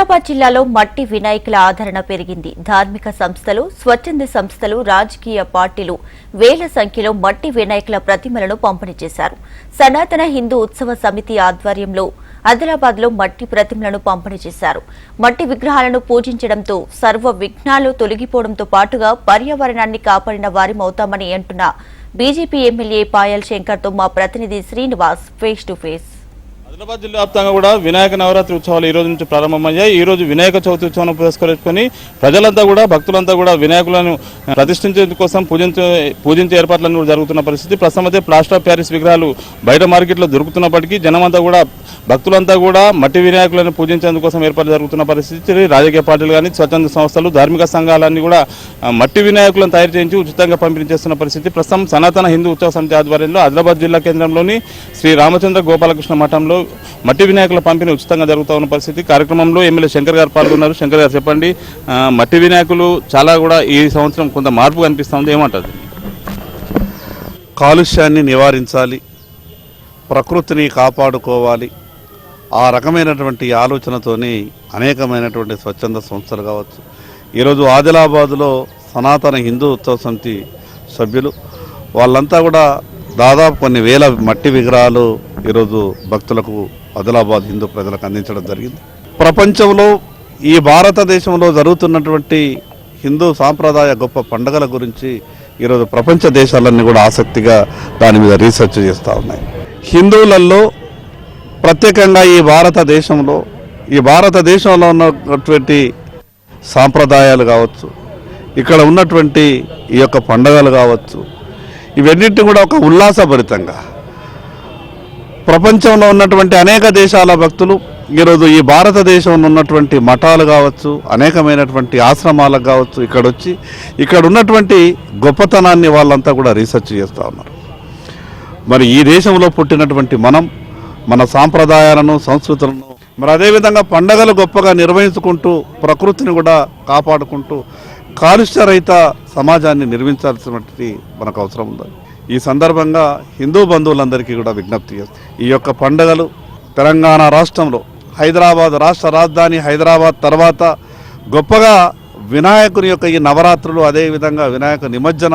హైదరాబాద్ జిల్లాలో మట్టి వినాయకుల ఆదరణ పెరిగింది. ధార్మిక సంస్థలు స్వచ్ఛంద సంస్థలు రాజకీయ పార్టీలు వేల సంఖ్యలో మట్టి వినాయకుల ప్రతిమలను పంపిణీ చేశారు. సనాతన హిందూ ఉత్సవ సమితి ఆధ్వర్యంలో ఆదిలాబాద్లో మట్టి ప్రతిమలను పంపిణీ చేశారు. మట్టి విగ్రహాలను పూజించడంతో సర్వ విఘ్నాలు తొలగిపోవడంతో పాటుగా పర్యావరణాన్ని కాపాడిన వారిమవుతామని అంటున్న బీజేపీ ఎమ్మెల్యే పాయల్ శంకర్తో మా ప్రతినిధి Srinivas face to face Hyderabad జిల్లా వ్యాప్తంగా కూడా వినాయక నవరాత్రి ఉత్సవాలు ఈ రోజు నుంచి ప్రారంభమయ్యాయి. ఈ రోజు వినాయక చవితి ఉత్సవం పురస్కరించుకొని ప్రజలంతా కూడా భక్తులంతా కూడా వినాయకులను ప్రతిష్ఠించేందుకు కోసం పూజించే పూజించే ఏర్పాట్లను కూడా జరుగుతున్న పరిస్థితి. ప్రస్తుతం అయితే ప్లాస్టర్ ఆఫ్ ప్యారిస్ విగ్రహాలు బయట మార్కెట్లో దొరుకుతున్నప్పటికీ జనమంతా కూడా భక్తులంతా కూడా మట్టి వినాయకులను పూజించేందుకు కోసం ఏర్పాటు జరుగుతున్న పరిస్థితి. రాజకీయ పార్టీలు కానీ స్వచ్ఛంద సంస్థలు ధార్మిక సంఘాలన్నీ కూడా మట్టి వినాయకులను తయారు చేయించి ఉచితంగా పంపిణీ చేస్తున్న పరిస్థితి. ప్రస్తుతం సనాతన హిందూ ఉత్సవ సమితి ఆధ్వర్యంలో ఆదిలాబాద్ జిల్లా కేంద్రంలోని శ్రీ రామచంద్ర గోపాలకృష్ణ మఠంలో మట్టి వినాయకుల పంపిణీ ఉచితంగా జరుగుతూ ఉన్న పరిస్థితి. కార్యక్రమంలో ఎమ్మెల్యే శంకర్ గారు పాల్గొన్నారు. శంకర్ గారు చెప్పండి మట్టి వినాయకులు చాలా కూడా ఈ సంవత్సరం కొంత మార్పు కనిపిస్తుంది ఏమంటారు? కాలుష్యాన్ని నివారించాలి ప్రకృతిని కాపాడుకోవాలి. ఆ రకమైనటువంటి ఆలోచనతోని అనేకమైనటువంటి స్వచ్ఛంద సంస్థలు కావచ్చు. ఈరోజు ఆదిలాబాదులో సనాతన హిందూ ఉత్సవ సమితి సభ్యులు వాళ్ళంతా కూడా దాదాపు కొన్ని వేల మట్టి విగ్రహాలు ఈరోజు భక్తులకు ఆదిలాబాద్ హిందూ ప్రజలకు అందించడం జరిగింది. ప్రపంచంలో ఈ భారతదేశంలో జరుగుతున్నటువంటి హిందూ సాంప్రదాయ గొప్ప పండుగల గురించి ఈరోజు ప్రపంచ దేశాలన్నీ కూడా ఆసక్తిగా దాని మీద రీసెర్చ్ చేస్తూ ఉన్నాయి. హిందువులలో ప్రత్యేకంగా ఈ భారతదేశంలో ఈ భారతదేశంలో ఉన్నటువంటి సాంప్రదాయాలు కావచ్చు ఇక్కడ ఉన్నటువంటి ఈ యొక్క పండుగలు కావచ్చు ఇవన్నింటినీ కూడా ఒక ఉల్లాసభరితంగా ప్రపంచంలో ఉన్నటువంటి అనేక దేశాల భక్తులు ఈరోజు ఈ భారతదేశంలో ఉన్నటువంటి మఠాలు కావచ్చు అనేకమైనటువంటి ఆశ్రమాలకు కావచ్చు ఇక్కడ వచ్చి ఇక్కడ ఉన్నటువంటి గొప్పతనాన్ని వాళ్ళంతా కూడా రీసెర్చ్ చేస్తూ ఉన్నారు. మరి ఈ దేశంలో పుట్టినటువంటి మనం మన సాంప్రదాయాలను సంస్కృతులను మరి అదేవిధంగా పండగలు గొప్పగా నిర్వహించుకుంటూ ప్రకృతిని కూడా కాపాడుకుంటూ కాలుష్యరహిత సమాజాన్ని నిర్మించాల్సినటువంటి మనకు అవసరం ఉంది. ఈ సందర్భంగా హిందూ బంధువులందరికీ కూడా విజ్ఞప్తి ఈ యొక్క పండుగలు తెలంగాణ రాష్ట్రంలో హైదరాబాద్ రాష్ట్ర రాజధాని హైదరాబాద్ తర్వాత గొప్పగా వినాయకుని యొక్క ఈ నవరాత్రులు అదేవిధంగా వినాయక నిమజ్జన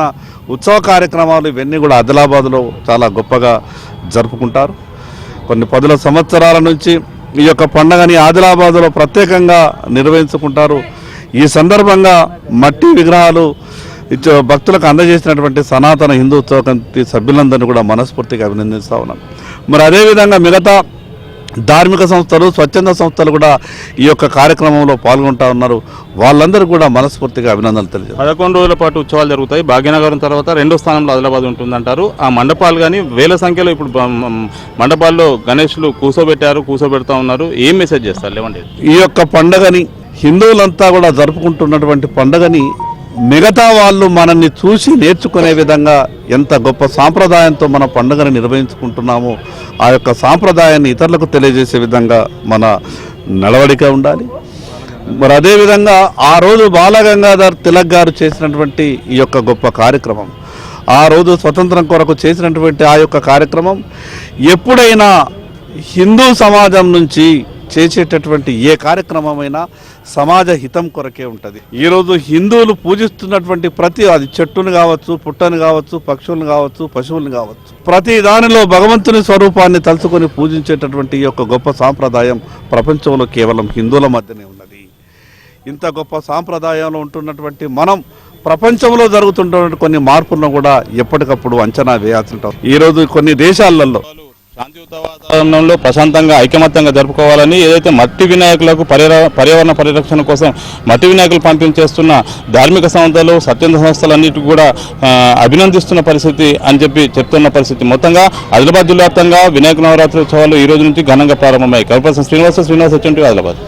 ఉత్సవ కార్యక్రమాలు ఇవన్నీ కూడా ఆదిలాబాద్లో చాలా గొప్పగా జరుపుకుంటారు. కొన్ని పదుల సంవత్సరాల నుంచి ఈ యొక్క పండుగని ఆదిలాబాద్లో ప్రత్యేకంగా నిర్వహించుకుంటారు. ఈ సందర్భంగా మట్టి విగ్రహాలు భక్తులకు అందజేసినటువంటి సనాతన హిందూ ఉత్సవ కమిటీ సభ్యులందరినీ కూడా మనస్ఫూర్తిగా అభినందిస్తూ ఉన్నాం. మరి అదేవిధంగా మిగతా ధార్మిక సంస్థలు స్వచ్ఛంద సంస్థలు కూడా ఈ యొక్క కార్యక్రమంలో పాల్గొంటా ఉన్నారు. వాళ్ళందరూ కూడా మనస్ఫూర్తిగా అభినందనలు తెలియజేస్తారు పదకొండు రోజుల పాటు ఉత్సవాలు జరుగుతాయి. భాగ్యనగరం తర్వాత రెండో స్థానంలో ఆదిలాబాద్ ఉంటుందంటారు. ఆ మండపాలు కానీ వేల సంఖ్యలో ఇప్పుడు మండపాల్లో గణేష్లు కూసోబెట్టారు కూసోబెడతా ఉన్నారు. ఏం మెసేజ్ చేస్తారు? లేవండి. ఈ యొక్క పండగని హిందువులంతా కూడా జరుపుకుంటున్నటువంటి పండగని మిగతా వాళ్ళు మనల్ని చూసి నేర్చుకునే విధంగా ఎంత గొప్ప సాంప్రదాయంతో మన పండుగను నిర్వహించుకుంటున్నామో ఆ యొక్క సాంప్రదాయాన్ని ఇతరులకు తెలియజేసే విధంగా మన నడవడిక ఉండాలి. మరి అదేవిధంగా ఆ రోజు బాలగంగాధర్ తిలక్ గారు చేసినటువంటి ఈ యొక్క గొప్ప కార్యక్రమం ఆ రోజు స్వతంత్రం కొరకు చేసినటువంటి ఆ యొక్క కార్యక్రమం ఎప్పుడైనా హిందూ సమాజం నుంచి చేసేటటువంటి ఏ కార్యక్రమమైనా సమాజ హితం కొరకే ఉంటుంది. ఈరోజు హిందువులు పూజిస్తున్నటువంటి ప్రతి అది చెట్టును కావచ్చు పుట్టను కావచ్చు పక్షులను కావచ్చు పశువులను కావచ్చు. ప్రతి దానిలో భగవంతుని స్వరూపాన్ని తలుచుకొని పూజించేటటువంటి ఈ యొక్క గొప్ప సాంప్రదాయం ప్రపంచంలో కేవలం హిందువుల మధ్యనే ఉన్నది. ఇంత గొప్ప సాంప్రదాయంలో ఉంటున్నటువంటి మనం ప్రపంచంలో జరుగుతున్నటువంటి కొన్ని మార్పులను కూడా ఎప్పటికప్పుడు అంచనా వేయాల్సి ఉంటుంది. ఈరోజు కొన్ని దేశాలలో శాంతియుత వాతావరణంలో ప్రశాంతంగా ఐకమత్యంగా జరుపుకోవాలని ఏదైతే మట్టి వినాయకులకు పర్యావరణ పరిరక్షణ కోసం మట్టి వినాయకులు పంపిణీ చేస్తున్న ధార్మిక సంస్థలు స్వచ్ఛంద సంస్థలన్నిటి కూడా అభినందిస్తున్న పరిస్థితి అని చెప్పి చెప్తున్న పరిస్థితి. మొత్తంగా ఆదిలాబాద్ జిల్లా వ్యాప్తంగా వినాయక నవరాత్రి ఉత్సవాలు ఈ రోజు నుంచి ఘనంగా ప్రారంభమయ్యాయి. కల్పసం శ్రీనివాస శ్రీనివాస వచ్చి ఆదిలాబాద్.